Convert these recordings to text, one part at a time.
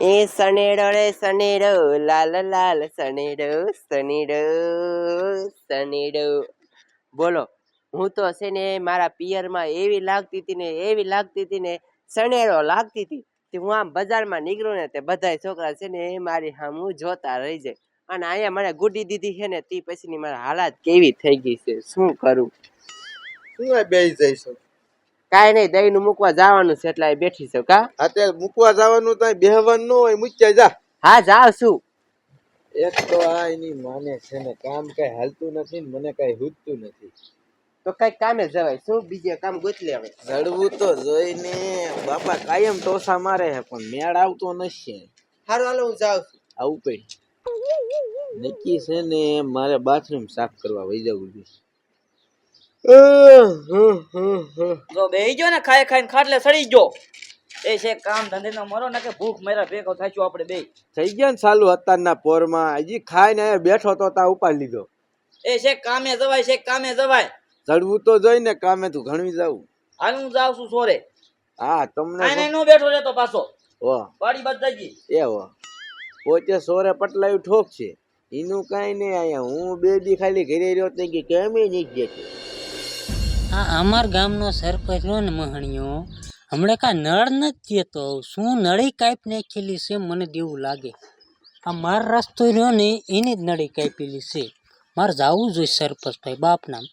એ સનેડો રે સનેડો, લાલ લાલ સનેડો સનેડો સનેડો. બોલો, હું તો છે ને મારા પિયરમાં એવી લાગતી હતી ને એવી લાગતી હતી ને સનેડો લાગતી હતી તે હું આમ બજારમાં નીકળું ને તે બધાય છોકરા છે ને એ મારી સામું જોતા રહી જાય. અને અહીંયા મને ગુડી દીધી છે ને તે પછીની મારા હાલાત કેવી થઈ ગઈ છે? શું કરું? શું બેસી જઈશું? કાંઈ નહીં દહીંનું મૂકવા જવાનું છે એટલે બેઠી છું કા? અત્યારે મૂકવા જવાનું તો બેહવાનું ન હોય મૂક્યા જા. હા જાવ છું. એક તો આ એની માને છે ને કામ કઈ હાલતું નથી ને મને કઈ હૂજતું નથી. તો કઈ કામે જવાય શું? બીજે કામ ગોતી લેવાય રડવું તો જોઈને બાપા કાયમ ટોસા મારે છે પણ મેળ આવતો નથી. હારું હાલો હું જાઉં છું. આવું કઈ. નક્કી છે ને મારે બાથરૂમ સાફ કરવા વહી જવું જોઈએ જો બેહી ગયો ને ખાઈ ખાઈને ખાટલે સડી ગયો. એ છે કામ ધંધે નો મરો ને કે ભૂખ મેરા ભેગો થાચ્યો આપણે બે થઈ ગયા ને સાલું અત્યારના પોરમાં. હજી ખાઈને બેઠો તો તા ઉપાડી લીધો. એ છે કામે જવાય છે કામે જવાય. ચડવું તો જોઈને કામે તું ઘણવી જાવું હાલ હું જાઉં છું સોરે. હા તમને આને નો બેઠો રહેતો પાછો. વાહ પાડી બાદ જઈ એ વાહ પોતે સોરે પટલાયું ઠોક છે. એનું કાંઈ નહીં અહીંયા હું બે દી ખાલી ઘરે રહ્યો તે કે કેમ નહીં જતો આ અમાર ગામનો સરપંચ રહ્યો ને મહણીયો હમણાં કાંઈ નળ નથી જતો શું નળી કાપી નાખેલી છે મને દેવું લાગે. આ માર રસ્તો રહ્યો ને એની જ નળી કાપેલી છે. મારે જવું જોઈએ સરપંચ ભાઈ બાપનામ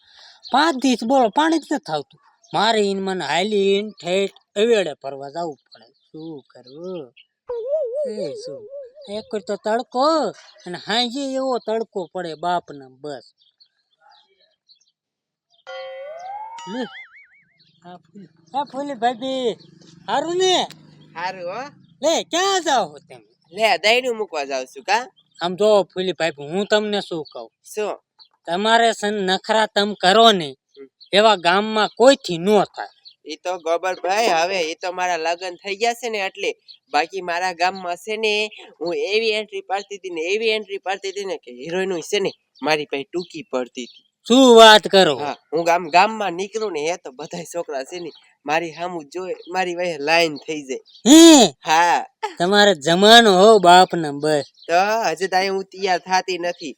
પાંચ દિવસ બોલો, પાણી જ નથી આવતું મારે ઈન મને હાલીન, ઠેઠ, અવેડે ફરવા જવું પડે. શું કરવું? એ શું? એક તો તડકો અને હાંજી એવો તડકો પડે બાપના બસ. લે આ ફૂલ આ ફૂલી ભાભી હારું ને? સારું હો. લે ક્યાં જાઓ તમે? લે દહીંનું મૂકવા જાઉં છું કા? આમ જો ફૂલી ભાભી હું તમને શું કહું? શું? તમારે સન નખરા તમ કરો ને એવા ગામમાં કોઈથી ન થાય. એ તો ગોબરભાઈ હવે એ તો મારા લગ્ન થઈ ગયા છે ને એટલે બાકી મારા ગામમાં છે ને હું એવી એન્ટ્રી પાડતી હતી ને એવી એન્ટ્રી પાડતી હતી ને કે હિરોઈન છે ને મારી પાસે ટૂંકી પડતી હતી. શું વાત કરો? હા હું ગામ ગામમાં નીકળું ને એ તો બધા છોકરા છે ને મારી સામુ જોય મારી વાહે લાઈન થઈ જાય. હા? તમારે જમાનો હો બાપ ને બસ. તો હજી તાઈ હું તૈયાર થાતી નથી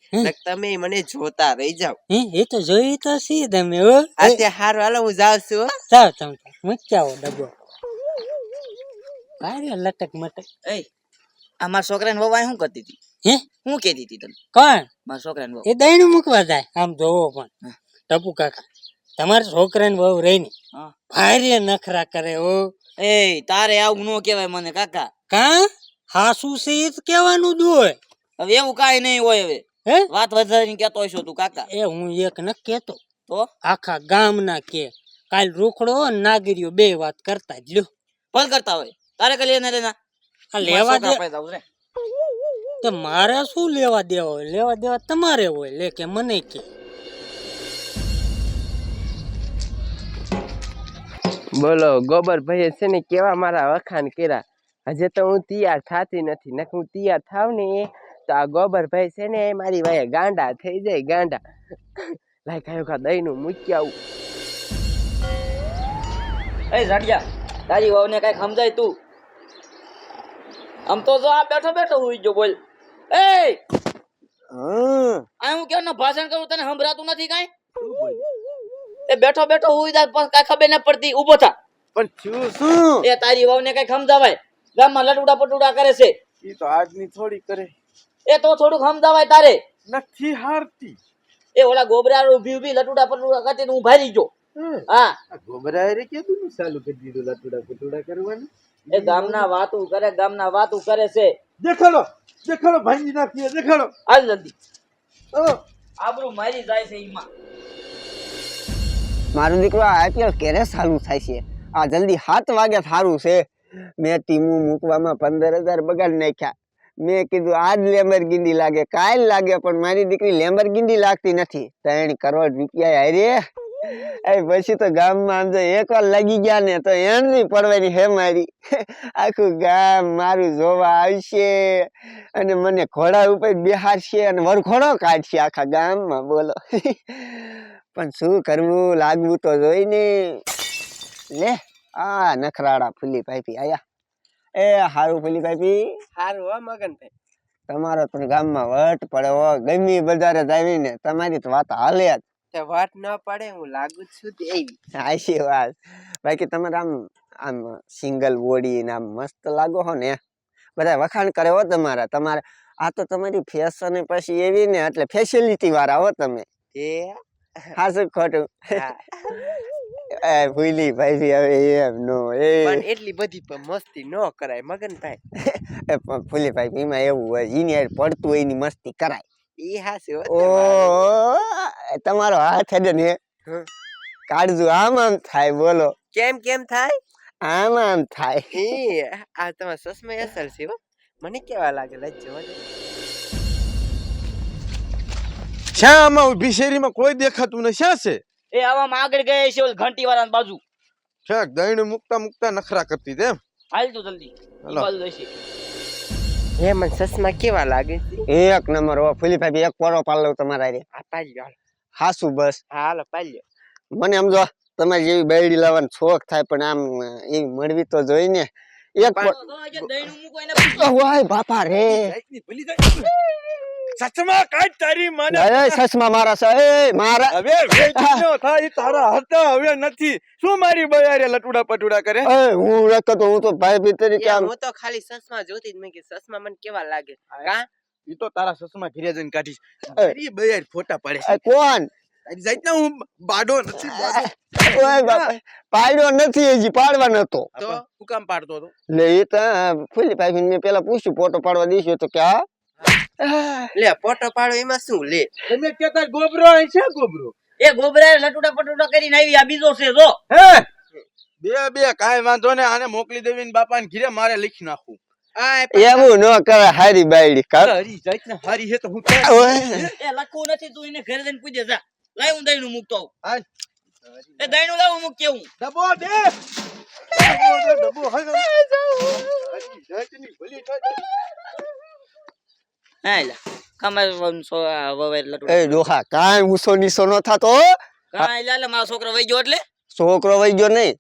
તમે મને જોતા રહી જાવ. એ તો જોઈ તો સી તમે હો. અત્યારે હારું હાલો હું જાઉં છું હો. જાઓ તમે મૂક્યા ડબ્બો કાંઈ લટક મટક. એ આમાં છોકરાને વવાય શું કરતી હતી? હે? હું કહેતી હતી તને? કોણ? મારા છોકરાને બહુ. એ દહીણું મૂકવા જાય. આમ જોવો પણ. ટપુ કાકા તમારા છોકરાને બહુ રહી ને. ભારે નખરા કરે ઓ એ તારે આવું ન કહેવાય મને કાકા. કા? હાસુ છે એ કહેવાનું જ હોય. હવે એવું કાંઈ નહીં હોય હવે. હે? વાત વધારીને કહેતો હશો તું કાકા. એ હું એક ન કેતો તો? આખા ગામના કે. કાલ રોકડો નાગરીઓ બે વાત કરતા જ લ્યો. ભલ કરતા હોય. તારે કઈ લેના લેના આ લેવા દે. તો મારે શું લેવા દેવા હોય? લેવા દેવા તમારે હોય લે કે મને કે. બોલો ગોબરભાઈએ છે ને કેવા મારા વખાણ કર્યા? હજે તો હું તૈયાર થાતી નથી નક હું તૈયાર થાવ ને તો આ ગોબરભાઈ છે ને મારી વાહે ગાંડા થઈ જાય ગાંડા. લાય કાયો કા દહીંનું મૂકી આવું. એ જાડિયા તારી વહુને કઈ સમજાય તું? આમ તો જો આ બેઠો બેઠો હુઈ ગયો બોલ. એ આ હું કેમ ભાષણ કરું તને સંભળાતું નથી કાઈ? એ બેઠો બેઠો હું પણ કાંઈ ખબર ન પડતી ઊભો થા. પણ થયું શું? એ તારી વહુને કઈ સમજાવાય. ગામમાં લટુડા પટુડા કરે છે. એ તો આજની થોડી કરે. એ તો થોડુંક સમજાવાય તારે. નથી હારતી. એ ઓલા ગોબરા ઊભી ઊભી લટુડા પટુડા કરતી હું ભારી ગયો. હમ. હા. આ ગોબરાએ રે ચાલુ કરી દીધું લટુડા પુટુડા કરવાનું. એ ગામના વાતું કરે ગામના વાતું કરે છે. દેખાડો દેખાડો ભાંગી નાખીએ દેખાડો. હાલ જલ્દી. ઓ. આબરૂ મારી જાય છે ઈમાં. મારો દીકરો આઈપીએલ ક્યારે સારું થાય છે? આ જલ્દી સાત વાગે સારું છે. મેં ટીમો મૂકવામાં પંદર હજાર બગાડ નાખ્યા. મેં કીધું આજ લેમ્બર ગીંડી લાગે કાલ લાગે પણ મારી દીકરી લેમ્બર ગીંડી લાગતી નથી. ત્રણ કરોડ રૂપિયા હારે એ પછી તો ગામમાં આમ એક વાર લાગી ગયા ને તો એની પડવાની હે મારી. આખું ગામ મારું જોવા આવશે અને મને ઘોડા ઉપર બિહારશે અને વરઘોડો કાઢશે આખા ગામમાં બોલો. પણ શું કરવું લાગવું તો જોઈ ને. લે આ નખરાડા ફૂલી પાઈપી આયા. એ હારું ફૂલી પાઈપી હારું હો મગનભાઈ તમારો પણ ગામમાં વટ પડે ગમી બજારે જ આવીને તમારી તો વાત હાલે જ. તે વાત ન પડે હું લાગુ છું દેવી સાચી વાત. બાકી તમે આમ આમ સિંગલ બોડી ને આમ મસ્ત લાગો હો ને. બધા વખાણ કરે હો તમારા. તમારે આ તો તમારી ફેશન પછી એવી ને એટલે ફેસિલિટી વાળા હો તમે. એ હાસું ખોટું? એ ભૂલી ભાઈ હવે એમ નો એ. પણ એટલી બધી મસ્તી ન કરાય મગનભાઈ. ભાઈ ભૂલી ભાઈ એમાં એવું હોય એની પડતું હોય એની મસ્તી કરાય. ઈ હાસી ઓ તમારો હાથ હેડે ને કાઢજો કાળજું આમ આમ થાય બોલો. કેમ કેમ થાય? આમ આમ થાય. આ તમારા સસમા અસર છે મને કેવા લાગે લજ્જો હો. શ્યાં આમાં ઊભી શેરીમાં કોઈ દેખાતું ને શ્યાં છે? એ આવામાં આગળ ગયે છે ઓલ ઘંટી વાળા બાજુ. છેક દહીને મુકતા મુકતા નખરા કરતી તેમ હાલ તું જલ્દી. હાલો. હે મને સસમા કેવા લાગે? એક નંબર. હો ફુલી ભાઈ એક પોરો પાલ્લો તમારા રે આ પાલ્યો હાસુ બસ. હા હાલો પાલ્યો મને સમજો તમારી જેવી બેડી લાવવાનો શોખ થાય પણ આમ એ મળવી તો જોઈ ને. એક બાપા રે. સચમાં કાઢ તારી મને સસમા મારા છે એ મારા. હવે વેચીનો થાય તારા હતા હવે નથી. શું મારી બયારે લટુડા પટુડા કરે? એ હું રખતો હું તો ભાઈ ભી તરીકે હું તો ખાલી સસમા જોતી જ મેં કે સસમા મને કેવા લાગે? કા ઈ તો તારા સસમાં ઘરે જઈને કાઢીશ. તારી બયાર ફોટા પડે છે. કોણ? તારી જાત ના હું બાડો નથી બાડો. ઓય પાડ્યો નથી હજી પાડવા નતો તો? હું કામ પાડતો હતો? લે એ તો ફૂલી ભાઈ મેં પેલા પૂછ્યું ફોટો પાડવા દઈશું તો કે લે ફોટો પાડો એમાં શું લે? તમે કેતા ગોબરો છે ગોબરો? એ ગોબરા લટુડા પટુડા કરીને આવી આ બીજો છે જો. હે? બે બે કાઈ વાંધો ને આને મોકલી દેવી ને બાપા ને ઘીરે મારે લખી નાખું. એવું ન કરે હારી બાયડી કર હરી જાત ને હારી હે તો હું એ લખવું નથી તું એને ઘરે જઈને પૂછે જા. લાય હું દહીંનું મૂકતો આવું. એ દહીંનું લાવું મૂક કેવું? ડબો દે ડબો દે ડબો હાલ હરી જાતની ભલી થાય હા લે વંશો આ વવાય એ ડોહા કાંઈ ઊંચો નીચો ન થતો કાંઈ લે લે મારો છોકરો વઈ ગયો એટલે? છોકરો વઈ ગયો નહીં.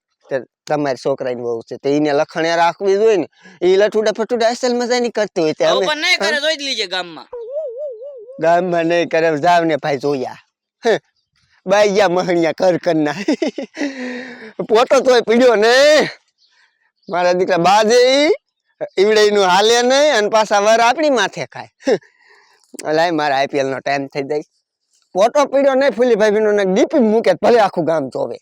તમારી છોકરાની વહુ છે તે એને લખણે રાખવી જોઈએ ને. એ લઠુડા ફટુડા અસલ મજા ની કરતી હોય તે પણ નહીં કરે જોઈ લીજે ગામમાં. ગામમાં નહીં કરે જાવ ને ભાઈ જોયા. હે, બાઈ ગયા મહણિયા કર કરના પોતો તોય પીડ્યો ને મારા દીકરા બાજે ઈવડે નું હાલે નહીં અને પાછા વર આપણી માથે ખાય. લાય મારા આઈપીએલનો ટાઈમ થઈ જાય. ફોટો પીડ્યો નહીં ફૂલી ભાઈ નો ડીપી મૂકે ભલે આખું ગામ જોવે.